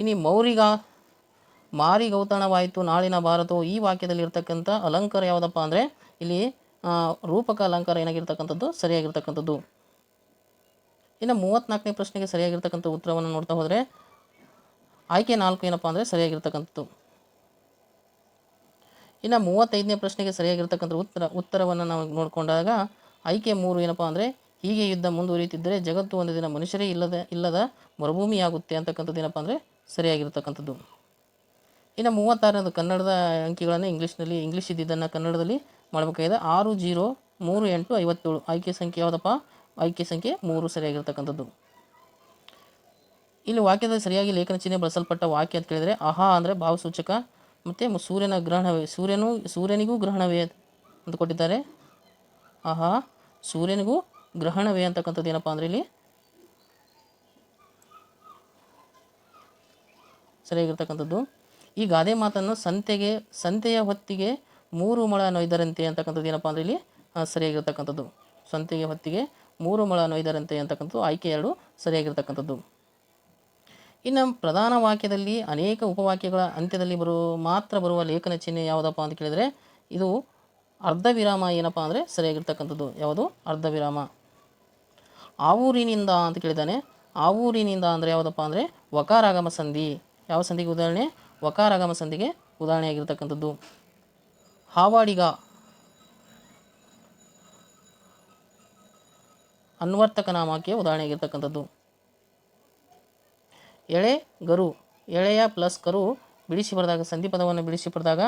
Speaker 1: ಇನ್ನು ಮೌರಿಗ, ಮಾರಿ ಗೌತಣವಾಯಿತು, ನಾಳಿನ ಭಾರತವು ಈ ವಾಕ್ಯದಲ್ಲಿ ಇರ್ತಕ್ಕಂಥ ಅಲಂಕಾರ ಯಾವುದಪ್ಪ ಅಂದರೆ ಇಲ್ಲಿ ರೂಪಕ ಅಲಂಕಾರ ಏನಾಗಿರ್ತಕ್ಕಂಥದ್ದು? ಸರಿಯಾಗಿರ್ತಕ್ಕಂಥದ್ದು. ಇನ್ನು ಮೂವತ್ತ್ನಾಲ್ಕನೇ ಪ್ರಶ್ನೆಗೆ ಸರಿಯಾಗಿರ್ತಕ್ಕಂಥ ಉತ್ತರವನ್ನು ನೋಡ್ತಾ ಹೋದರೆ, ಆಯ್ಕೆ ನಾಲ್ಕು ಏನಪ್ಪ ಅಂದರೆ ಸರಿಯಾಗಿರ್ತಕ್ಕಂಥದ್ದು. ಇನ್ನು ಮೂವತ್ತೈದನೇ ಪ್ರಶ್ನೆಗೆ ಸರಿಯಾಗಿರ್ತಕ್ಕಂಥ ಉತ್ತರ, ಉತ್ತರವನ್ನು ನಾವು ನೋಡಿಕೊಂಡಾಗ ಆಯ್ಕೆ ಮೂರು ಏನಪ್ಪ ಅಂದರೆ, ಹೀಗೆ ಯುದ್ಧ ಮುಂದುವರಿಯುತ್ತಿದ್ದರೆ ಜಗತ್ತು ಒಂದು ದಿನ ಮನುಷ್ಯರೇ ಇಲ್ಲದ ಇಲ್ಲದ ಮರುಭೂಮಿಯಾಗುತ್ತೆ ಅಂತಕ್ಕಂಥದ್ದು ಏನಪ್ಪ ಅಂದರೆ ಸರಿಯಾಗಿರ್ತಕ್ಕಂಥದ್ದು. ಇನ್ನು ಮೂವತ್ತಾರನೇದು ಕನ್ನಡದ ಅಂಕಿಗಳನ್ನು ಇಂಗ್ಲೀಷ್ನಲ್ಲಿ, ಇಂಗ್ಲೀಷ್ ಇದ್ದಿದ್ದನ್ನು ಕನ್ನಡದಲ್ಲಿ ಮಾಡಬೇಕಾಗಿದೆ. ಆರು ಜೀರೋ ಮೂರು ಎಂಟು ಐವತ್ತೇಳು. ಆಯ್ಕೆ ಸಂಖ್ಯೆ ಯಾವುದಪ್ಪ? ಆಯ್ಕೆ ಸಂಖ್ಯೆ ಮೂರು ಸರಿಯಾಗಿರ್ತಕ್ಕಂಥದ್ದು. ಇಲ್ಲಿ ವಾಕ್ಯದಲ್ಲಿ ಸರಿಯಾಗಿ ಲೇಖನ ಚಿಹ್ನೆ ಬಳಸಲ್ಪಟ್ಟ ವಾಕ್ಯ ಅಂತ ಕೇಳಿದರೆ ಅಹಾ ಅಂದರೆ ಭಾವಸೂಚಕ ಮತ್ತು ಸೂರ್ಯನ ಗ್ರಹಣವೇ, ಸೂರ್ಯನು, ಸೂರ್ಯನಿಗೂ ಗ್ರಹಣವೇ ಅಂತ ಕೊಟ್ಟಿದ್ದಾರೆ ಆಹಾ, ಸೂರ್ಯನಿಗೂ ಗ್ರಹಣವೇ ಅಂತಕ್ಕಂಥದ್ದು ಏನಪ್ಪ ಅಂದರೆ ಇಲ್ಲಿ ಸರಿಯಾಗಿರ್ತಕ್ಕಂಥದ್ದು. ಈ ಗಾದೆ ಮಾತನ್ನು ಸಂತೆಗೆ, ಸಂತೆಯ ಹೊತ್ತಿಗೆ ಮೂರು ಮೊಳ ನೊಯ್ದರಂತೆ ಅಂತಕ್ಕಂಥದ್ದು ಏನಪ್ಪ ಅಂದರೆ ಇಲ್ಲಿ ಸರಿಯಾಗಿರ್ತಕ್ಕಂಥದ್ದು. ಸಂತೆಗೆ ಹೊತ್ತಿಗೆ ಮೂರು ಮೊಳ ನೊಯ್ದರಂತೆ ಅಂತಕ್ಕಂಥದ್ದು, ಆಯ್ಕೆ ಎರಡು ಸರಿಯಾಗಿರ್ತಕ್ಕಂಥದ್ದು. ಇನ್ನು ಪ್ರಧಾನ ವಾಕ್ಯದಲ್ಲಿ ಅನೇಕ ಉಪವಾಕ್ಯಗಳ ಅಂತ್ಯದಲ್ಲಿ ಬರುವ ಮಾತ್ರ ಬರುವ ಲೇಖನ ಚಿಹ್ನೆ ಯಾವುದಪ್ಪ ಅಂತ ಕೇಳಿದರೆ, ಇದು ಅರ್ಧ ವಿರಾಮ ಏನಪ್ಪ ಅಂದರೆ ಸರಿಯಾಗಿರ್ತಕ್ಕಂಥದ್ದು. ಯಾವುದು? ಅರ್ಧ ವಿರಾಮ ಆ ಊರಿನಿಂದ ಅಂತ ಕೇಳಿದ್ದಾನೆ. ಊರಿನಿಂದ ಅಂದರೆ ಯಾವುದಪ್ಪ ಅಂದರೆ ವಕಾರಾಗಮ ಸಂಧಿ. ಯಾವ ಸಂಧಿಗೆ ಉದಾಹರಣೆ? ವಕಾರಾಗಮ ಸಂಧಿಗೆ ಉದಾಹರಣೆಯಾಗಿರ್ತಕ್ಕಂಥದ್ದು. ಹಾವಾಡಿಗ. ಅನ್ವರ್ತಕ ನಾಮಕ್ಕೆ ಉದಾಹರಣೆಯಾಗಿರ್ತಕ್ಕಂಥದ್ದು. ಎಳೆ, ಗರು. ಎಳೆಯ ಪ್ಲಸ್ ಕರು ಬಿಡಿಸಿ ಬರೆದಾಗ, ಸಂಧಿ ಪದವನ್ನು ಬಿಡಿಸಿ ಬರೆದಾಗ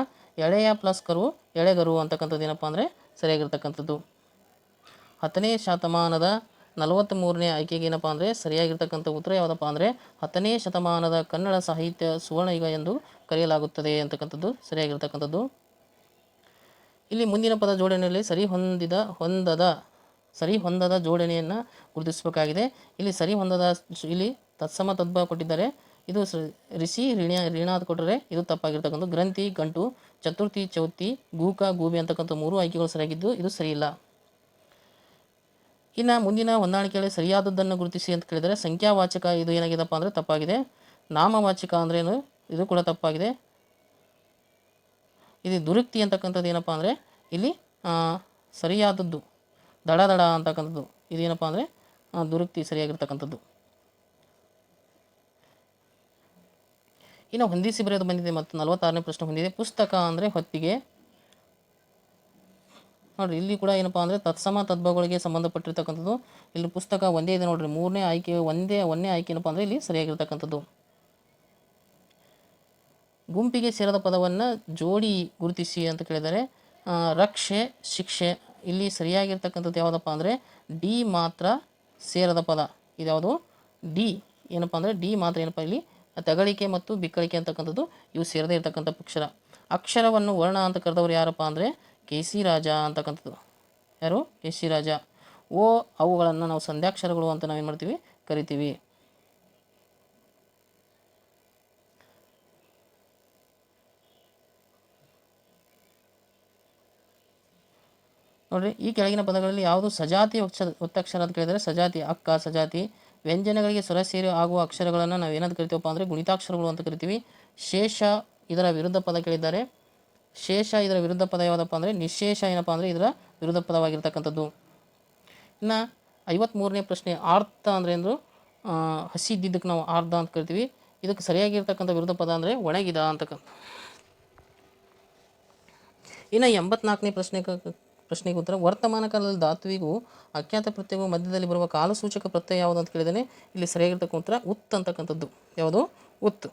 Speaker 1: ಎಳೆಯ ಪ್ಲಸ್ ಕರು ಎಳೆಗರು ಅಂತಕ್ಕಂಥದ್ದು ಏನಪ್ಪ ಅಂದರೆ ಸರಿಯಾಗಿರ್ತಕ್ಕಂಥದ್ದು. ಹತ್ತನೇ ಶತಮಾನದ ನಲವತ್ತ್ಮೂರನೇ ಆಯ್ಕೆಗೆ ಏನಪ್ಪ ಅಂದರೆ ಸರಿಯಾಗಿರ್ತಕ್ಕಂಥ ಉತ್ತರ ಯಾವುದಪ್ಪ ಅಂದರೆ ಹತ್ತನೇ ಶತಮಾನದ ಕನ್ನಡ ಸಾಹಿತ್ಯ ಸುವರ್ಣಯುಗ ಎಂದು ಕರೆಯಲಾಗುತ್ತದೆ ಅಂತಕ್ಕಂಥದ್ದು ಸರಿಯಾಗಿರ್ತಕ್ಕಂಥದ್ದು. ಇಲ್ಲಿ ಮುಂದಿನ ಪದ ಜೋಡಣೆಯಲ್ಲಿ ಸರಿ ಹೊಂದಿದ ಹೊಂದದ ಸರಿ ಹೊಂದದ ಜೋಡಣೆಯನ್ನು ಗುರುತಿಸಬೇಕಾಗಿದೆ. ಇಲ್ಲಿ ಸರಿ ಹೊಂದದ ಇಲ್ಲಿ ತತ್ಸಮ ತದ್ಭವ ಕೊಟ್ಟಿದ್ದಾರೆ. ಇದು ಋಷಿ ಋಣ ಋಣಾದ ಕೊಟ್ಟರೆ ಇದು ತಪ್ಪಾಗಿರ್ತಕ್ಕಂಥ ಗ್ರಂಥಿ, ಗಂಟು, ಚತುರ್ಥಿ, ಚೌತಿ, ಗೂಕ, ಗೂಬೆ ಅಂತಕ್ಕಂಥ ಮೂರು ಆಯ್ಕೆಗಳು ಸರಿಯಾಗಿದ್ದು ಇದು ಸರಿಯಿಲ್ಲ. ಇನ್ನು ಮುಂದಿನ ಹೊಂದಾಣಿಕೆಯಲ್ಲಿ ಸರಿಯಾದದ್ದನ್ನು ಗುರುತಿಸಿ ಅಂತ ಕೇಳಿದರೆ ಸಂಖ್ಯಾವಾಚಕ ಇದು ಏನಾಗಿದೆಪ್ಪ ಅಂದರೆ ತಪ್ಪಾಗಿದೆ. ನಾಮವಾಚಕ ಅಂದ್ರೇನು ಇದು ಕೂಡ ತಪ್ಪಾಗಿದೆ. ಇದು ದುರುಕ್ತಿ ಅಂತಕ್ಕಂಥದ್ದು ಏನಪ್ಪ ಅಂದರೆ ಇಲ್ಲಿ ಸರಿಯಾದದ್ದು, ದಡ ದಡ ಅಂತಕ್ಕಂಥದ್ದು. ಇದೇನಪ್ಪ ಅಂದರೆ ದುರುಕ್ತಿ ಸರಿಯಾಗಿರ್ತಕ್ಕಂಥದ್ದು. ಇನ್ನು ಹೊಂದಿಸಿ ಬರೆಯೋದು ಬಂದಿದೆ ಮತ್ತು ನಲವತ್ತಾರನೇ ಪ್ರಶ್ನೆ ಹೊಂದಿದೆ ಪುಸ್ತಕ ಅಂದರೆ ಹೊತ್ತಿಗೆ. ನೋಡ್ರಿ, ಇಲ್ಲಿ ಕೂಡ ಏನಪ್ಪ ಅಂದರೆ ತತ್ಸಮ ತದ್ಭವಗಳಿಗೆ ಸಂಬಂಧಪಟ್ಟಿರ್ತಕ್ಕಂಥದ್ದು. ಇಲ್ಲಿ ಪುಸ್ತಕ ಒಂದೇ ಇದೆ ನೋಡಿರಿ, ಮೂರನೇ ಆಯ್ಕೆ, ಒಂದೇ ಒಂದೇ ಆಯ್ಕೆ ಏನಪ್ಪ ಅಂದರೆ ಇಲ್ಲಿ ಸರಿಯಾಗಿರ್ತಕ್ಕಂಥದ್ದು. ಗುಂಪಿಗೆ ಸೇರದ ಪದವನ್ನು ಜೋಡಿ ಗುರುತಿಸಿ ಅಂತ ಕೇಳಿದರೆ ರಕ್ಷೆ, ಶಿಕ್ಷೆ, ಇಲ್ಲಿ ಸರಿಯಾಗಿರ್ತಕ್ಕಂಥದ್ದು ಯಾವುದಪ್ಪ ಅಂದರೆ ಡಿ ಮಾತ್ರ ಸೇರದ ಪದ. ಇದ್ಯಾವುದು? ಡಿ. ಏನಪ್ಪ ಅಂದರೆ ಡಿ ಮಾತ್ರ ಏನಪ್ಪ ಇಲ್ಲಿ ತಗಳಿಕೆ ಮತ್ತು ಬಿಕ್ಕಳಿಕೆ ಅಂತಕ್ಕಂಥದ್ದು ಇವು ಸೇರದೇ ಇರತಕ್ಕಂಥ ಅಕ್ಷರ. ಅಕ್ಷರವನ್ನು ವರ್ಣ ಅಂತ ಕರೆದವರು ಯಾರಪ್ಪ ಅಂದರೆ ಕೆ ಸಿ ರಾಜ ಅಂತಕ್ಕಂಥದ್ದು. ಯಾರು? ಕೆ ಸಿ ರಾಜ ಓ, ಅವುಗಳನ್ನು ನಾವು ಸಂಧ್ಯಾಕ್ಷರಗಳು ಅಂತ ನಾವೇನು ಮಾಡ್ತೀವಿ? ಕರಿತೀವಿ. ನೋಡ್ರಿ, ಈ ಕೆಳಗಿನ ಪದಗಳಲ್ಲಿ ಯಾವುದು ಸಜಾತಿ ಒತ್ತಕ್ಷರ ಅಂತ ಕೇಳಿದರೆ ಸಜಾತಿ, ಅಕ್ಕ ಸಜಾತಿ ವ್ಯಂಜನಗಳಿಗೆ ಸ್ವರ ಸೇರಿ ಆಗುವ ಅಕ್ಷರಗಳನ್ನು ನಾವು ಏನಂತ ಕರಿತೀವಪ್ಪ ಅಂದರೆ ಗುಣಿತಾಕ್ಷರಗಳು ಅಂತ ಕರಿತೀವಿ. ಶೇಷ ಇದರ ವಿರುದ್ಧ ಪದ ಕೇಳಿದ್ದಾರೆ. ಶೇಷ ಇದರ ವಿರುದ್ಧ ಪದ ಯಾವುದಪ್ಪ ಅಂದರೆ ನಿಶೇಷ ಏನಪ್ಪ ಅಂದರೆ ಇದರ ವಿರುದ್ಧ ಪದವಾಗಿರ್ತಕ್ಕಂಥದ್ದು. ಇನ್ನು ಐವತ್ತ್ಮೂರನೇ ಪ್ರಶ್ನೆ ಆರ್ಥ ಅಂದರೆ ಅಂದರು ಇದ್ದಿದ್ದಕ್ಕೆ ನಾವು ಆರ್ಧ ಅಂತ ಕರಿತೀವಿ. ಇದಕ್ಕೆ ಸರಿಯಾಗಿರ್ತಕ್ಕಂಥ ವಿರುದ್ಧ ಪದ ಅಂದರೆ ಒಣಗಿದ ಅಂತಕ್ಕಂಥ. ಇನ್ನು ಎಂಬತ್ನಾಲ್ಕನೇ ಪ್ರಶ್ನೆ ಪ್ರಶ್ನೆಗೆ ಉತ್ತರ. ವರ್ತಮಾನ ಕಾಲದಲ್ಲಿ ಧಾತುವಿಗೂ ಅಖ್ಯಾತ ಪ್ರತ್ಯಯಗೂ ಮಧ್ಯದಲ್ಲಿ ಬರುವ ಕಾಲಸೂಚಕ ಪ್ರತ್ಯಯ ಯಾವುದು ಅಂತ ಕೇಳಿದರೆ ಇಲ್ಲಿ ಸರಿಯಾಗಿರ್ತಕ್ಕ ಉತ್ತರ, ಉತ್ ಅಂತಕ್ಕಂಥದ್ದು. ಯಾವುದು? ಉತ್.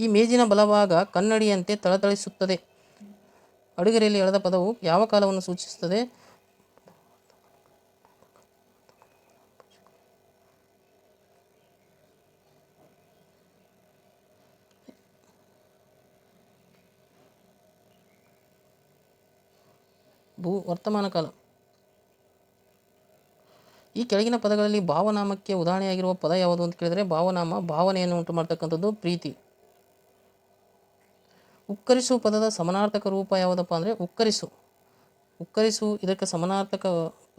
Speaker 1: ಈ ಮೇಜಿನ ಬಲಭಾಗ ಕನ್ನಡಿಯಂತೆ ತಳತಳಿಸುತ್ತದೆ. ಅಡುಗೆರೆಯಲ್ಲಿ ಎಳೆದ ಪದವು ಯಾವ ಕಾಲವನ್ನು ಸೂಚಿಸುತ್ತದೆ? ಭೂ, ವರ್ತಮಾನ ಕಾಲ. ಈ ಕೆಳಗಿನ ಪದಗಳಲ್ಲಿ ಭಾವನಾಮಕ್ಕೆ ಉದಾಹರಣೆಯಾಗಿರುವ ಪದ ಯಾವುದು ಅಂತ ಕೇಳಿದರೆ ಭಾವನಾಮ, ಭಾವನೆಯನ್ನು ಉಂಟು ಮಾಡ್ತಕ್ಕಂಥದ್ದು ಪ್ರೀತಿ. ಉಕ್ಕರಿಸು ಪದದ ಸಮಾನಾರ್ಥಕ ರೂಪ ಯಾವುದಪ್ಪ ಅಂದರೆ ಉಕ್ಕರಿಸು. ಉಕ್ಕರಿಸು ಇದಕ್ಕೆ ಸಮಾನಾರ್ಥಕ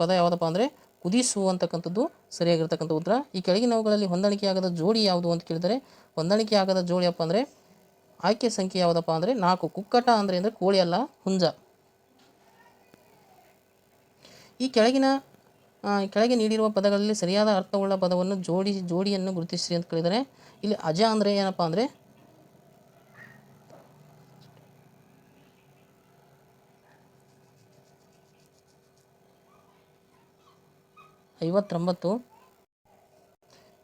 Speaker 1: ಪದ ಯಾವುದಪ್ಪ ಅಂದರೆ ಕುದಿಸು ಅಂತಕ್ಕಂಥದ್ದು ಸರಿಯಾಗಿರ್ತಕ್ಕಂಥ ಉತ್ತರ. ಈ ಕೆಳಗಿನವುಗಳಲ್ಲಿ ಹೊಂದಾಣಿಕೆಯಾಗದ ಜೋಡಿ ಯಾವುದು ಅಂತ ಕೇಳಿದರೆ ಹೊಂದಾಣಿಕೆಯಾಗದ ಜೋಡಿ ಅಪ್ಪ ಅಂದರೆ ಆಯ್ಕೆ ಸಂಖ್ಯೆ ಯಾವುದಪ್ಪ ಅಂದರೆ ನಾಲ್ಕು. ಕುಕ್ಕಟ ಅಂದರೆ ಅಂದರೆ ಕೋಳಿ ಅಲ್ಲ, ಹುಂಜ. ಈ ಕೆಳಗಿನ ಕೆಳಗೆ ನೀಡಿರುವ ಪದಗಳಲ್ಲಿ ಸರಿಯಾದ ಅರ್ಥವುಳ್ಳ ಪದವನ್ನು ಜೋಡಿ, ಜೋಡಿಯನ್ನು ಗುರುತಿಸಿ ಅಂತ ಕೇಳಿದರೆ ಇಲ್ಲಿ ಅಜ ಅಂದರೆ ಏನಪ್ಪ ಅಂದರೆ? ಐವತ್ತೊಂಬತ್ತು.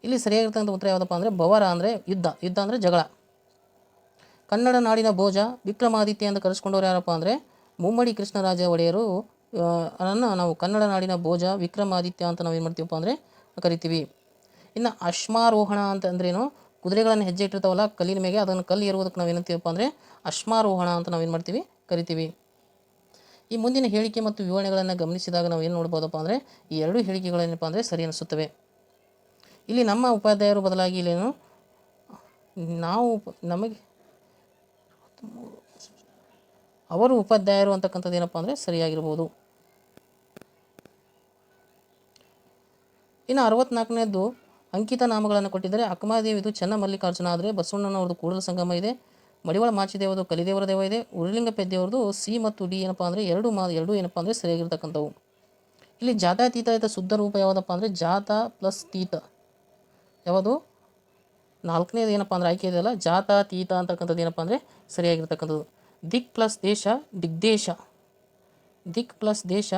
Speaker 1: ಇಲ್ಲಿ ಸರಿಯಾಗಿರ್ತಕ್ಕಂಥ ಉತ್ತರ ಯಾವುದಪ್ಪ ಅಂದರೆ ಬವರ ಅಂದರೆ ಯುದ್ಧ. ಯುದ್ಧ ಅಂದರೆ ಜಗಳ. ಕನ್ನಡ ನಾಡಿನ ಭೋಜ ವಿಕ್ರಮಾದಿತ್ಯ ಅಂತ ಕರೆಸ್ಕೊಂಡವ್ರು ಯಾರಪ್ಪ ಅಂದರೆ, ಮುಮ್ಮಡಿ ಕೃಷ್ಣರಾಜ ಒಡೆಯರು ಆ, ಅನ್ನ ನಾವು ಕನ್ನಡ ನಾಡಿನ ಭೋಜ ವಿಕ್ರಮಾದಿತ್ಯ ಅಂತ ನಾವು ಏನು ಮಾಡ್ತೀವಪ್ಪ ಅಂದರೆ ಕರಿತೀವಿ ಇನ್ನು ಅಶ್ಮಾರೋಹಣ ಅಂತ ಅಂದ್ರೇನು ಕುದುರೆಗಳನ್ನು ಹೆಜ್ಜೆ ಇಟ್ಟಿರ್ತಾವಲ್ಲ ಕಲ್ಲಿನ ಮೇಲೆ ಅದನ್ನು ಕಲ್ಲು ಏರುವುದಕ್ಕೆ ನಾವು ಏನಂತೀವಪ್ಪ ಅಂದರೆ ಅಶ್ಮಾರೋಹಣ ಅಂತ ನಾವು ಏನು ಮಾಡ್ತೀವಿ ಕರಿತೀವಿ ಈ ಮುಂದಿನ ಹೇಳಿಕೆ ಮತ್ತು ವಿವರಣೆಗಳನ್ನು ಗಮನಿಸಿದಾಗ ನಾವು ಏನು ನೋಡ್ಬೋದಪ್ಪ ಅಂದರೆ ಈ ಎರಡೂ ಹೇಳಿಕೆಗಳೇನಪ್ಪ ಅಂದರೆ ಸರಿ ಅನಿಸುತ್ತವೆ ಇಲ್ಲಿ ನಮ್ಮ ಉಪಾಧ್ಯಾಯರು ಬದಲಾಗಿ ಇಲ್ಲೇನು ನಾವು ನಮಗೆ ಅವರು ಉಪಾಧ್ಯಾಯರು ಅಂತಕ್ಕಂಥದ್ದು ಏನಪ್ಪ ಅಂದರೆ ಸರಿಯಾಗಿರ್ಬೋದು ಇನ್ನು ಅರವತ್ನಾಲ್ಕನೇದು ಅಂಕಿತ ನಾಮಗಳನ್ನು ಕೊಟ್ಟಿದ್ದಾರೆ. ಅಕ್ಕಮಹಾದೇವಿದು ಚೆನ್ನ ಮಲ್ಲಿಕಾರ್ಜುನ ಆದರೆ ಬಸವಣ್ಣನವ್ರದ್ದು ಕೂಡಲ ಸಂಗಮ ಇದೆ. ಮಡಿವಾಳ ಮಾಚಿದೇವರದು ಕಲಿದೇವರ ದೇವ ಇದೆ. ಉರುಳಿಂಗ ಪೆದ್ದೆಯವ್ರದ್ದು ಸಿ ಮತ್ತು ಡಿ ಏನಪ್ಪ ಅಂದರೆ ಎರಡು ಮಾ ಎರಡು ಏನಪ್ಪ ಅಂದರೆ ಸರಿಯಾಗಿರ್ತಕ್ಕಂಥವು. ಇಲ್ಲಿ ಜಾತ್ಯತೀತ ಶುದ್ಧ ರೂಪ ಯಾವುದಪ್ಪ ಅಂದರೆ ಜಾತ ಪ್ಲಸ್ ತೀತ. ಯಾವುದು? ನಾಲ್ಕನೇದು ಏನಪ್ಪ ಅಂದರೆ ಆಯ್ಕೆ ಇದೆಯಲ್ಲ, ಜಾತ ತೀತ ಅಂತಕ್ಕಂಥದ್ದು ಏನಪ್ಪ ಅಂದರೆ ಸರಿಯಾಗಿರ್ತಕ್ಕಂಥದ್ದು. ದಿಕ್ ಪ್ಲಸ್ ದೇಶ, ದಿಗ್ದೇಶ. ದಿಕ್ ಪ್ಲಸ್ ದೇಶ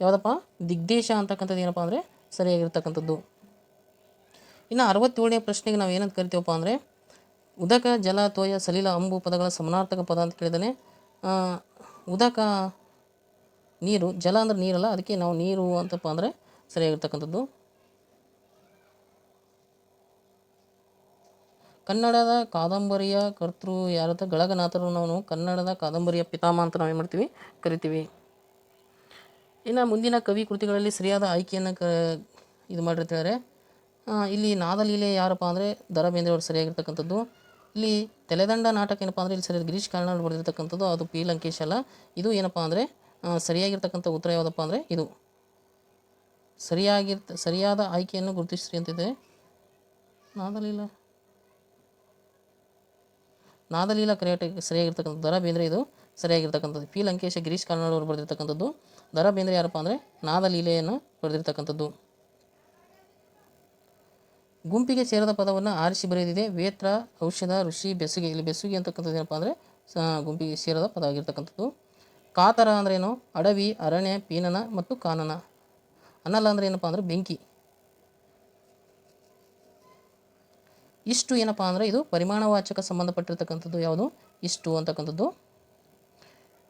Speaker 1: ಯಾವುದಪ್ಪ? ದಿಗ್ದೇಶ ಅಂತಕ್ಕಂಥದ್ದು ಏನಪ್ಪ ಅಂದರೆ ಸರಿಯಾಗಿರ್ತಕ್ಕಂಥದ್ದು. ಇನ್ನು ಅರವತ್ತೇಳನೇ ಪ್ರಶ್ನೆಗೆ ನಾವು ಏನಂತ ಕರಿತೀವಪ್ಪ ಅಂದರೆ, ಉದಕ, ಜಲ, ತೋಯ, ಸಲಿಲ, ಅಂಬು ಪದಗಳ ಸಮನಾರ್ಥಕ ಪದ ಅಂತ ಕೇಳಿದಾನೆ. ಉದಕ ನೀರು, ಜಲ ಅಂದ್ರೆ ನೀರಲ್ಲ, ಅದಕ್ಕೆ ನಾವು ನೀರು ಅಂತಪ್ಪ ಅಂದರೆ ಸರಿಯಾಗಿರ್ತಕ್ಕಂಥದ್ದು. ಕನ್ನಡದ ಕಾದಂಬರಿಯ ಕರ್ತೃ ಯಾರತ್ತ ಗಳಗನಾಥರು ನಾವು ಕನ್ನಡದ ಕಾದಂಬರಿಯ ಪಿತಾಮ ಅಂತ ನಾವು ಏನು ಮಾಡ್ತೀವಿ? ಕರಿತೀವಿ. ಇನ್ನು ಮುಂದಿನ ಕವಿ ಕೃತಿಗಳಲ್ಲಿ ಸರಿಯಾದ ಆಯ್ಕೆಯನ್ನು ಕ ಇದು ಮಾಡಿರ್ತಾರೆ. ಇಲ್ಲಿ ನಾದಲೀಲೆ ಯಾರಪ್ಪ ಅಂದರೆ ದರ ಬೇಂದ್ರೆಯವರು ಸರಿಯಾಗಿರ್ತಕ್ಕಂಥದ್ದು. ಇಲ್ಲಿ ತೆಲೆದಂಡ ನಾಟಕ ಏನಪ್ಪ ಅಂದರೆ ಇಲ್ಲಿ ಸರಿಯಾದ ಗಿರೀಶ್ ಕಾರ್ನಾಡ್ ಬರೆದಿರ್ತಕ್ಕಂಥದ್ದು, ಅದು ಪಿ. ಲಂಕೇಶ್ ಅಲ್ಲ. ಇದು ಏನಪ್ಪ ಅಂದರೆ ಸರಿಯಾಗಿರ್ತಕ್ಕಂಥ ಉತ್ತರ ಯಾವುದಪ್ಪ ಅಂದರೆ ಇದು. ಸರಿಯಾಗಿರ್ತ ಸರಿಯಾದ ಆಯ್ಕೆಯನ್ನು ಗುರುತಿಸ್ರಿ ಅಂತಿದೆ. ನಾದಲೀಲ. ನಾದಲೀಲ ಕ್ರಿಯಾಟ ಸರಿಯಾಗಿರ್ತಕ್ಕಂಥ ದ ದರ ಬೇಂದ್ರೆ ಇದು. ಸರಿಯಾಗಿರ್ತಕ್ಕಂಥದ್ದು. ಪಿ. ಲಂಕೇಶ, ಗಿರೀಶ್ ಕಾರ್ನಾಡ್ ಅವರು ಬರೆದಿರ್ತಕ್ಕಂಥದ್ದು. ದರ ಬೇಂದ್ರೆ ಯಾರಪ್ಪ ಅಂದರೆ ನಾದಲೀಲೆಯನ್ನು ಬರೆದಿರ್ತಕ್ಕಂಥದ್ದು. ಗುಂಪಿಗೆ ಸೇರದ ಪದವನ್ನು ಆರಿಸಿ ಬರೆದಿದೆ. ವೇತ್ರ, ಔಷಧ, ಋಷಿ, ಬೆಸುಗೆ. ಇಲ್ಲಿ ಬೆಸುಗೆ ಅಂತಕ್ಕಂಥದ್ದು ಏನಪ್ಪ ಅಂದರೆ ಗುಂಪಿಗೆ ಸೇರದ ಪದ ಆಗಿರ್ತಕ್ಕಂಥದ್ದು. ಕಾತರ ಅಂದ್ರೇನು ಅಡವಿ, ಅರಣ್ಯ, ಪೀನನ ಮತ್ತು ಕಾನನ. ಅನ್ನಲ್ಲ ಅಂದರೆ ಏನಪ್ಪ ಅಂದರೆ ಬೆಂಕಿ. ಇಷ್ಟು ಏನಪ್ಪ ಅಂದರೆ ಇದು ಪರಿಮಾಣವಾಚಕ ಸಂಬಂಧಪಟ್ಟಿರ್ತಕ್ಕಂಥದ್ದು ಯಾವುದು? ಇಷ್ಟು ಅಂತಕ್ಕಂಥದ್ದು.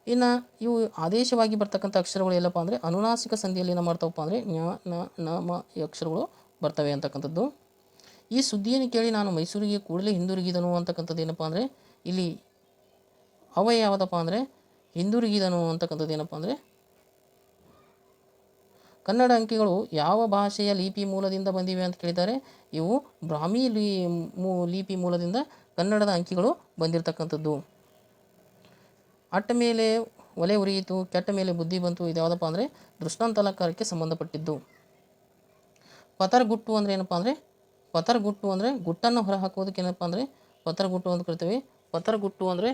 Speaker 1: ಇನ್ನು ಇವು ಆದೇಶವಾಗಿ ಬರ್ತಕ್ಕಂಥ ಅಕ್ಷರಗಳು ಎಲ್ಲಪ್ಪ ಅಂದರೆ ಅನುನಾಸಿಕ ಸಂಧಿಯಲ್ಲಿ ಏನು ಮಾಡ್ತಾವಪ್ಪ ಅಂದರೆ ಜ್ಞ ನ ನ, ಮ ಈ ಅಕ್ಷರಗಳು ಬರ್ತವೆ ಅಂತಕ್ಕಂಥದ್ದು. ಈ ಸುದ್ದಿಯನ್ನು ಕೇಳಿ ನಾನು ಮೈಸೂರಿಗೆ ಕೂಡಲೇ ಹಿಂದಿರುಗಿದನು ಅಂತಕ್ಕಂಥದ್ದು ಏನಪ್ಪ ಅಂದರೆ ಇಲ್ಲಿ ಅವ ಯಾವುದಪ್ಪ ಅಂದರೆ ಹಿಂದಿರುಗಿದನು ಅಂತಕ್ಕಂಥದ್ದು ಏನಪ್ಪ ಅಂದರೆ ಕನ್ನಡ ಅಂಕಿಗಳು ಯಾವ ಭಾಷೆಯ ಲಿಪಿ ಮೂಲದಿಂದ ಬಂದಿವೆ ಅಂತ ಕೇಳಿದ್ದಾರೆ. ಇವು ಬ್ರಾಹ್ಮಿ ಲೀ, ಮೂ, ಲಿಪಿ ಮೂಲದಿಂದ ಕನ್ನಡದ ಅಂಕಿಗಳು ಬಂದಿರತಕ್ಕಂಥದ್ದು. ಅಟ್ಟ ಮೇಲೆ ಒಲೆ ಉರಿಯಿತು, ಕೆಟ್ಟ ಮೇಲೆ ಬುದ್ಧಿ ಬಂತು. ಇದು ಯಾವುದಪ್ಪ ಅಂದರೆ ದೃಷ್ಟಾಂತಲಕಾರಕ್ಕೆ ಸಂಬಂಧಪಟ್ಟಿದ್ದು. ಪತರಗುಟ್ಟು ಅಂದರೆ ಏನಪ್ಪ ಅಂದರೆ, ಪತರಗುಟ್ಟು ಅಂದರೆ ಗುಟ್ಟನ್ನು ಹೊರ ಹಾಕೋದಕ್ಕೆ ಏನಪ್ಪ ಅಂದರೆ, ಪತರಗುಟ್ಟು ಅಂತ ಕರಿತೀವಿ. ಪತರಗುಟ್ಟು ಅಂದರೆ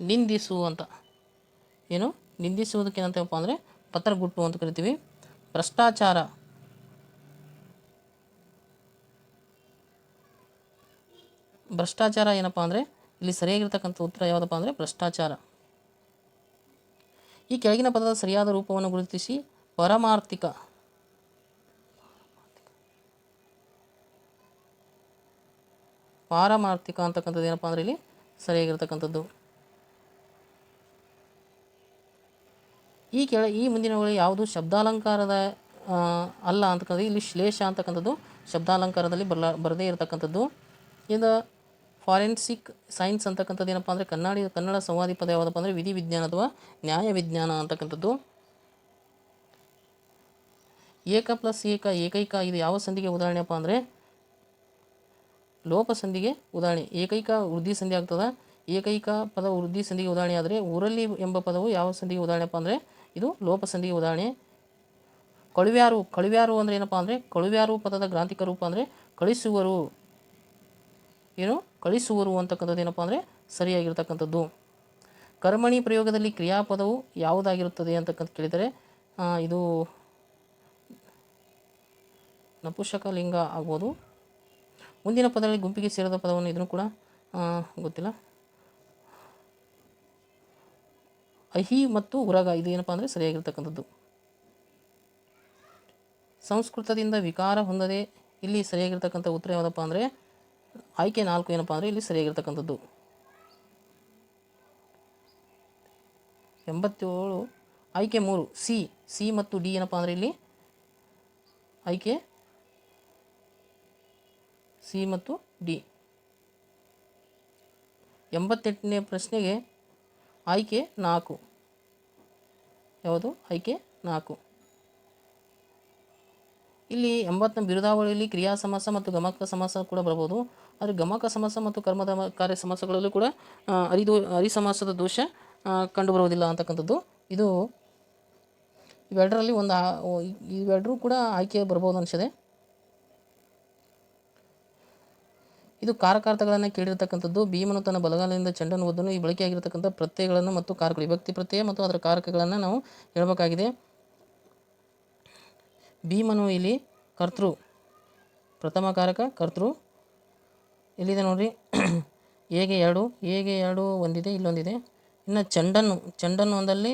Speaker 1: ನಿಂದಿಸು ಅಂತ. ಏನು? ನಿಂದಿಸುವುದಕ್ಕೆ ಏನಂತಪ್ಪ ಅಂದರೆ, ಪತರಗುಟ್ಟು ಅಂತ ಕರಿತೀವಿ. ಭ್ರಷ್ಟಾಚಾರ. ಭ್ರಷ್ಟಾಚಾರ ಏನಪ್ಪ ಅಂದರೆ ಇಲ್ಲಿ ಸರಿಯಾಗಿರ್ತಕ್ಕಂಥ ಉತ್ತರ ಯಾವುದಪ್ಪ ಅಂದರೆ ಭ್ರಷ್ಟಾಚಾರ. ಈ ಕೆಳಗಿನ ಪದದ ಸರಿಯಾದ ರೂಪವನ್ನು ಗುರುತಿಸಿ ಪರಮಾರ್ಥಿಕ. ಪಾರಮಾರ್ಥಿಕ ಅಂತಕ್ಕಂಥದ್ದು ಏನಪ್ಪ ಅಂದರೆ ಇಲ್ಲಿ ಸರಿಯಾಗಿರ್ತಕ್ಕಂಥದ್ದು. ಈ ಕೆಳ ಈ ಮುಂದಿನವುಗಳು ಯಾವುದು ಶಬ್ದಾಲಂಕಾರದ ಅಲ್ಲ ಅಂತಕ್ಕಂಥದ್ದು, ಇಲ್ಲಿ ಶ್ಲೇಷ ಅಂತಕ್ಕಂಥದ್ದು ಶಬ್ದಾಲಂಕಾರದಲ್ಲಿ ಬರಲ, ಬರದೇ ಇರತಕ್ಕಂಥದ್ದು. ಇದು ಫಾರೆನ್ಸಿಕ್ ಸೈನ್ಸ್ ಅಂತಕ್ಕಂಥದ್ದು ಏನಪ್ಪ ಅಂದರೆ ಕನ್ನಡಿ, ಕನ್ನಡ ಸಂವಾದಿ ಪದ ಯಾವುದಪ್ಪ ಅಂದರೆ ವಿಧಿ ವಿಜ್ಞಾನ ಅಥವಾ ನ್ಯಾಯ ವಿಜ್ಞಾನ ಅಂತಕ್ಕಂಥದ್ದು. ಏಕ ಪ್ಲಸ್ ಏಕ ಏಕೈಕ ಇದು ಯಾವ ಸಂಧಿಗೆ ಉದಾಹರಣೆಯಪ್ಪ ಅಂದರೆ? ಲೋಪ ಸಂಧಿಗೆ ಉದಾಹರಣೆ. ಏಕೈಕ ವೃದ್ಧಿ ಸಂಧಿ ಆಗ್ತದೆ. ಏಕೈಕ ಪದ ವೃದ್ಧಿ ಸಂಧಿಗೆ ಉದಾಹರಣೆ ಆದರೆ ಊರಲ್ಲಿ ಎಂಬ ಪದವು ಯಾವ ಸಂಧಿಗೆ ಉದಾಹರಣೆಪ್ಪ ಅಂದರೆ? ಇದು ಲೋಪ ಸಂಧಿಗೆ ಉದಾಹರಣೆ. ಕಳುವ್ಯಾರು ಕಳುವ್ಯಾರು ಅಂದರೆ ಏನಪ್ಪ ಅಂದರೆ? ಕಳುವ್ಯಾರು ಪದದ ಗ್ರಾಂಥಿಕ ರೂಪ ಅಂದರೆ ಕಳಿಸುವರು. ಏನು? ಕಳಿಸುವರು ಅಂತಕ್ಕಂಥದ್ದು ಏನಪ್ಪ ಅಂದರೆ ಸರಿಯಾಗಿರ್ತಕ್ಕಂಥದ್ದು. ಕರ್ಮಣಿ ಪ್ರಯೋಗದಲ್ಲಿ ಕ್ರಿಯಾಪದವು ಯಾವುದಾಗಿರುತ್ತದೆ ಅಂತಕ್ಕಂಥ ಕೇಳಿದರೆ ಇದು ನಪುಷಕ ಲಿಂಗ ಆಗ್ಬೋದು. ಮುಂದಿನ ಪದದಲ್ಲಿ ಗುಂಪಿಗೆ ಸೇರಿದ ಪದವನ್ನು ಇದನ್ನು ಕೂಡ ಗೊತ್ತಿಲ್ಲ. ಅಹಿ ಮತ್ತು ಉರಗ, ಇದು ಏನಪ್ಪ ಅಂದರೆ ಸರಿಯಾಗಿರ್ತಕ್ಕಂಥದ್ದು. ಸಂಸ್ಕೃತದಿಂದ ವಿಕಾರ ಹೊಂದದೆ ಇಲ್ಲಿ ಸರಿಯಾಗಿರ್ತಕ್ಕಂಥ ಉತ್ತರ ಯಾವುದಪ್ಪ ಅಂದರೆ ಆಯ್ಕೆ ನಾಲ್ಕು ಏನಪ್ಪ ಅಂದರೆ ಇಲ್ಲಿ ಸರಿಯಾಗಿರ್ತಕ್ಕಂಥದ್ದು. ಎಂಬತ್ತೇಳು, ಆಯ್ಕೆ ಮೂರು, ಸಿ ಸಿ ಮತ್ತು ಡಿ ಏನಪ್ಪ ಅಂದರೆ ಇಲ್ಲಿ? ಆಯ್ಕೆ ಸಿ ಮತ್ತು ಡಿ. ಎಂಬತ್ತೆಂಟನೇ ಪ್ರಶ್ನೆಗೆ ಆಯ್ಕೆ ನಾಲ್ಕು. ಯಾವುದು? ಆಯ್ಕೆ ನಾಲ್ಕು. ಇಲ್ಲಿ ಎಂಬತ್ತನೇ ಬಿರುದಾವಳಿಯಲ್ಲಿ ಕ್ರಿಯಾ ಸಮಾಸ ಮತ್ತು ಗಮಕ ಸಮಾಸ ಕೂಡ ಬರ್ಬೋದು ಆದರೆ ಗಮಕ ಸಮಾಸ ಮತ್ತು ಕರ್ಮದ ಕಾರ್ಯ ಸಮಾಸಗಳಲ್ಲೂ ಕೂಡ ಅರಿದೋ, ಅರಿಸಮಾಸದ ದೋಷ ಕಂಡುಬರುವುದಿಲ್ಲ ಅಂತಕ್ಕಂಥದ್ದು. ಇದು ಇವೆರಡರಲ್ಲಿ ಒಂದು ಇವೆರಡರೂ ಕೂಡ ಆಯ್ಕೆ ಬರ್ಬೋದು ಅನಿಸಿದೆ ಇದು ಕಾರಕಾರ್ಥಗಳನ್ನು ಕೇಳಿರ್ತಕ್ಕಂಥದ್ದು. ಭೀಮನು ತನ್ನ ಬಲಗಾಲದಿಂದ ಚೆಂಡನ್ನು ಓದನು ಈ ಬಳಕೆಯಾಗಿರ್ತಕ್ಕಂಥ ಪ್ರತ್ಯಯಗಳನ್ನು ಮತ್ತು ಕಾರಕಗಳು ವಿಭಕ್ತಿ ಪ್ರತ್ಯಯ ಮತ್ತು ಅದರ ಕಾರಕಗಳನ್ನು ನಾವು ಹೇಳಬೇಕಾಗಿದೆ. ಭೀಮನು ಇಲ್ಲಿ ಕರ್ತೃ, ಪ್ರಥಮ ಕಾರಕ, ಕರ್ತೃ ಇಲ್ಲಿದೆ ನೋಡಿರಿ? ಹೇಗೆ ಎರಡು? ಹೇಗೆ ಎರಡು ಒಂದಿದೆ, ಇಲ್ಲೊಂದಿದೆ? ಇನ್ನು ಚಂಡನ್ನು ಚಂಡನ್ನು ಒಂದಲ್ಲಿ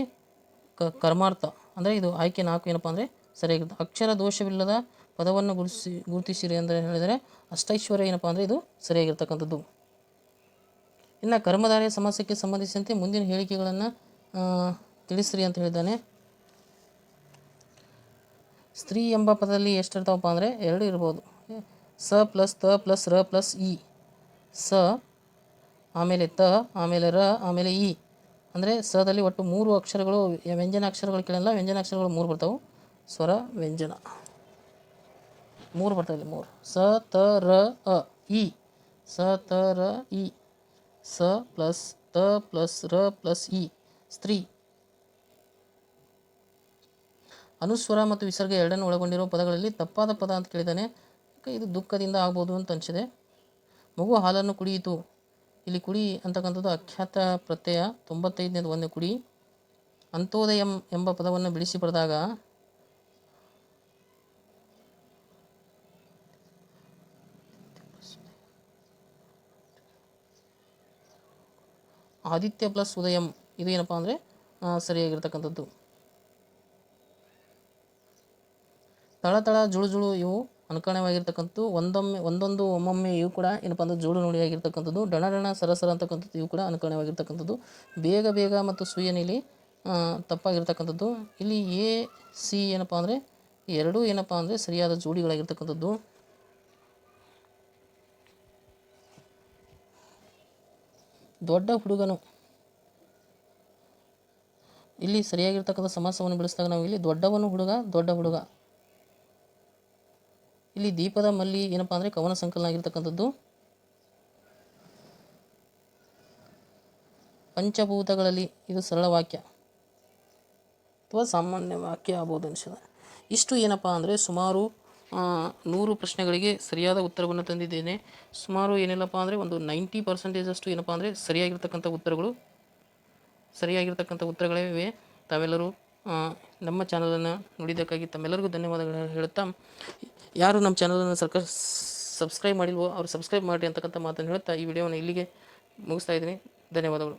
Speaker 1: ಕರ್ಮಾರ್ಥ. ಅಂದರೆ ಇದು ಆಯ್ಕೆ ನಾಲ್ಕು ಏನಪ್ಪ ಅಂದರೆ ಸರಿಯಾಗಿರುತ್ತೆ. ಅಕ್ಷರ ದೋಷವಿಲ್ಲದ ಪದವನ್ನು ಗುರುತಿಸಿ, ಗುರುತಿಸಿರಿ ಅಂತ ಹೇಳಿದರೆ ಅಷ್ಟೈಶ್ವರ್ಯ ಏನಪ್ಪ ಅಂದರೆ ಇದು ಸರಿಯಾಗಿರ್ತಕ್ಕಂಥದ್ದು. ಇನ್ನು ಕರ್ಮಧಾರೆಯ ಸಮಸ್ಯೆಗೆ ಸಂಬಂಧಿಸಿದಂತೆ ಮುಂದಿನ ಹೇಳಿಕೆಗಳನ್ನು ತಿಳಿಸ್ರಿ ಅಂತ ಹೇಳಿದ್ದಾನೆ. ಸ್ತ್ರೀ ಎಂಬ ಪದದಲ್ಲಿ ಎಷ್ಟು ಇರ್ತಾವಪ್ಪ ಅಂದರೆ ಎರಡು ಇರ್ಬೋದು. ಸ ಪ್ಲಸ್ ತ ಪ್ಲಸ್ ರ ಪ್ಲಸ್ ಇ. ಸ, ಆಮೇಲೆ ತ, ಆಮೇಲೆ ರ, ಆಮೇಲೆ ಇ ಅಂದರೆ ಸದಲ್ಲಿ ಒಟ್ಟು ಮೂರು ಅಕ್ಷರಗಳು, ವ್ಯಂಜನ ಅಕ್ಷರಗಳು ಕೇಳಲ್ಲ, ವ್ಯಂಜನ ಅಕ್ಷರಗಳು ಮೂರು ಬರ್ತಾವೆ. ಸ್ವರ, ವ್ಯಂಜನ. ಮೂರು ಬರ್ತಾವೆ ಇಲ್ಲಿ, ಮೂರು. ಸ, ತ, ರ, ಅ ಇ ಸ, ತ, ರ ಇ ಸ ಪ್ಲಸ್ ತ ಪ್ಲಸ್ ರ ಪ್ಲಸ್ ಇ ಸ್ತ್ರೀ. ಅನುಸ್ವರ ಮತ್ತು ವಿಸರ್ಗ ಎರಡನ್ನು ಒಳಗೊಂಡಿರುವ ಪದಗಳಲ್ಲಿ ತಪ್ಪಾದ ಪದ ಅಂತ ಕೇಳಿದ್ದಾನೆ. ಇದು ದುಃಖದಿಂದ ಆಗ್ಬೋದು ಅಂತ ಅನಿಸಿದೆ. ಮಗು ಹಾಲನ್ನು ಕುಡಿಯಿತು. ಇಲ್ಲಿ ಕುಡಿ ಅಂತಕ್ಕಂಥದ್ದು ಅಖ್ಯಾತ ಪ್ರತ್ಯಯ ತೊಂಬತ್ತೈದನೇದು ಒಂದು ಕುಡಿ. ಅಂತೋದಯಂ ಎಂಬ ಪದವನ್ನು ಬಿಡಿಸಿ ಬರೆದಾಗ ಆದಿತ್ಯ ಪ್ಲಸ್ ಉದಯಂ, ಇದು ಏನಪ್ಪ ಅಂದರೆ ಸರಿಯಾಗಿರ್ತಕ್ಕಂಥದ್ದು. ತಳತಳ ಜುಳು ಜುಳು ಇವು ಅನುಕರಣವಾಗಿರ್ತಕ್ಕಂಥದ್ದು ಒಂದೊಮ್ಮೆ ಒಂದೊಂದು ಒಮ್ಮೊಮ್ಮೆ ಇವು ಕೂಡ ಏನಪ್ಪ ಅಂದ್ರೆ ಜೋಡು ನುಡಿಯಾಗಿರ್ತಕ್ಕಂಥದ್ದು ಡಣ ಡಣ ಸರಸರ ಅಂತಕ್ಕಂಥದ್ದು ಇವು ಕೂಡ ಅನುಕರಣವಾಗಿರ್ತಕ್ಕಂಥದ್ದು ಬೇಗ ಬೇಗ ಮತ್ತು ಸುಯ್ಯನಿಲಿ ಆ, ತಪ್ಪಾಗಿರ್ತಕ್ಕಂಥದ್ದು. ಇಲ್ಲಿ ಎ ಸಿ ಏನಪ್ಪ ಅಂದರೆ ಎರಡೂ ಏನಪ್ಪ ಅಂದರೆ ಸರಿಯಾದ ಜೋಡಿಗಳಾಗಿರ್ತಕ್ಕಂಥದ್ದು. ದೊಡ್ಡ ಹುಡುಗನು ಇಲ್ಲಿ ಸರಿಯಾಗಿರ್ತಕ್ಕಂಥ ಸಮಾಸವನ್ನು ಬೆಳೆಸಿದಾಗ ನಾವು ಇಲ್ಲಿ ದೊಡ್ಡವನು ಹುಡುಗ ದೊಡ್ಡ ಹುಡುಗ. ಇಲ್ಲಿ ದೀಪದ ಮಲ್ಲಿ ಏನಪ್ಪ ಅಂದರೆ ಕವನ ಸಂಕಲನ ಆಗಿರ್ತಕ್ಕಂಥದ್ದು. ಪಂಚಭೂತಗಳಲ್ಲಿ ಇದು ಸರಳ ವಾಕ್ಯ. ಅಥವಾ ಸಾಮಾನ್ಯ ವಾಕ್ಯ ಆಗ್ಬೋದು ಅನಿಸಿದೆ ಇಷ್ಟು ಏನಪ್ಪ ಅಂದರೆ ಸುಮಾರು ನೂರು ಪ್ರಶ್ನೆಗಳಿಗೆ ಸರಿಯಾದ ಉತ್ತರವನ್ನು ತಂದಿದ್ದೇನೆ. ಸುಮಾರು ಏನಿಲ್ಲಪ್ಪ ಅಂದರೆ ಒಂದು ನೈಂಟಿ ಪರ್ಸೆಂಟೇಜ್ ಅಷ್ಟು ಏನಪ್ಪ ಅಂದರೆ ಸರಿಯಾಗಿರ್ತಕ್ಕಂಥ ಉತ್ತರಗಳು, ಸರಿಯಾಗಿರ್ತಕ್ಕಂಥ ಉತ್ತರಗಳೇ ಇವೆ. ತಾವೆಲ್ಲರೂ ನಮ್ಮ ಚಾನಲನ್ನು ನೋಡಿದ್ದಕ್ಕಾಗಿ ತಮ್ಮೆಲ್ಲರಿಗೂ ಧನ್ಯವಾದಗಳನ್ನು ಹೇಳುತ್ತಾ ಯಾರು ನಮ್ಮ ಚಾನಲನ್ನು ಸರ್ಕ ಸಬ್ಸ್ಕ್ರೈಬ್ ಮಾಡಿಲ್ವೋ ಅವರು ಸಬ್ಸ್ಕ್ರೈಬ್ ಮಾಡಿ ಅಂತಕ್ಕಂಥ ಮಾತನ್ನು ಹೇಳುತ್ತಾ ಈ ವಿಡಿಯೋವನ್ನು ಇಲ್ಲಿಗೆ ಮುಗಿಸ್ತಾ ಇದ್ದೀನಿ. ಧನ್ಯವಾದಗಳು.